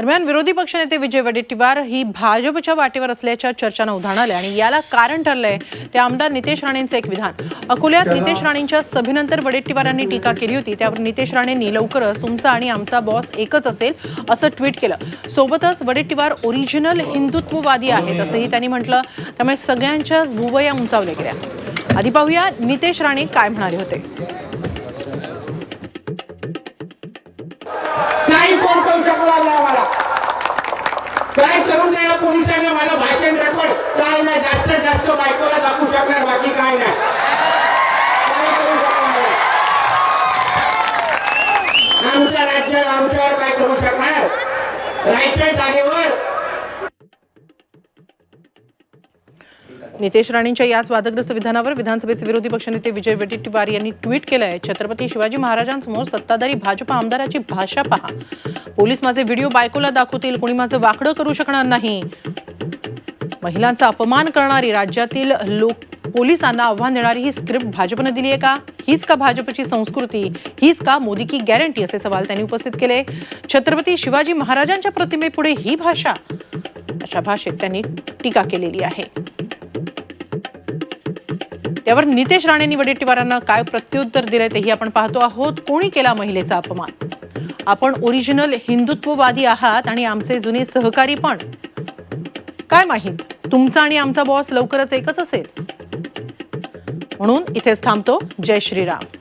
दरम्यान विरोधी पक्षनेते विजय वडेट्टीवार ही भाजपच्या वाटेवर असल्याच्या चर्चांना उधाण आले आणि याला कारण ठरलंय ते आमदार नितेश राणेंचं एक विधान. अकोल्यात नितेश राणेंच्या सभेनंतर वडेट्टीवारांनी टीका केली होती. त्यावर नितेश राणेंनी लवकरच तुमचा आणि आमचा बॉस एकच असेल असं ट्विट केलं. सोबतच वडेट्टीवार ओरिजिनल हिंदुत्ववादी आहेत असंही त्यांनी म्हटलं. त्यामुळे सगळ्यांच्याच भुवया उंचावल्या गेल्या. आधी पाहूया नितेश राणे काय म्हणाले होते. काय करून द्या पोलिसांना? माझं भाषण रेकॉर्ड काय नाही जास्तीत जास्त बायकोला दाखवू शकणार बाकी काय नाही. आमच्या राज्यात आमच्यावर काय करू शकणार? राहायच्या जागेवर नितेश राणेंच्या याच वादग्रस्त विधानावर विधानसभेचे विरोधी पक्षनेते विजय वडेट्टीवार यांनी ट्विट केलं आहे छत्रपती शिवाजी महाराजांसमोर सत्ताधारी भाजपा आमदाराची भाषा पहा. पोलीस माझे व्हिडिओ बायकोला दाखवतील कोणी माझं वाकडं करू शकणार नाही. महिलांचा अपमान करणारी राज्यातील लोक पोलिसांना आव्हान देणारी ही स्क्रिप्ट भाजपनं दिली आहे का? हीच का भाजपची संस्कृती? हीच का मोदी की गॅरंटी? असे सवाल त्यांनी उपस्थित केले. छत्रपती शिवाजी महाराजांच्या प्रतिमेपुढे ही भाषा? अशा भाषेत त्यांनी टीका केलेली आहे. त्यावर नितेश राणेंनी वडेट्टीवारांना काय प्रत्युत्तर दिलंय तेही आपण पाहतो आहोत. कोणी केला महिलेचा अपमान? आपण ओरिजिनल हिंदुत्ववादी आहात आणि आमचे जुने सहकारी पण. काय माहीत? तुमचा आणि आमचा बॉस लवकरच एकच असेल. म्हणून इथेच थांबतो. जय श्रीराम.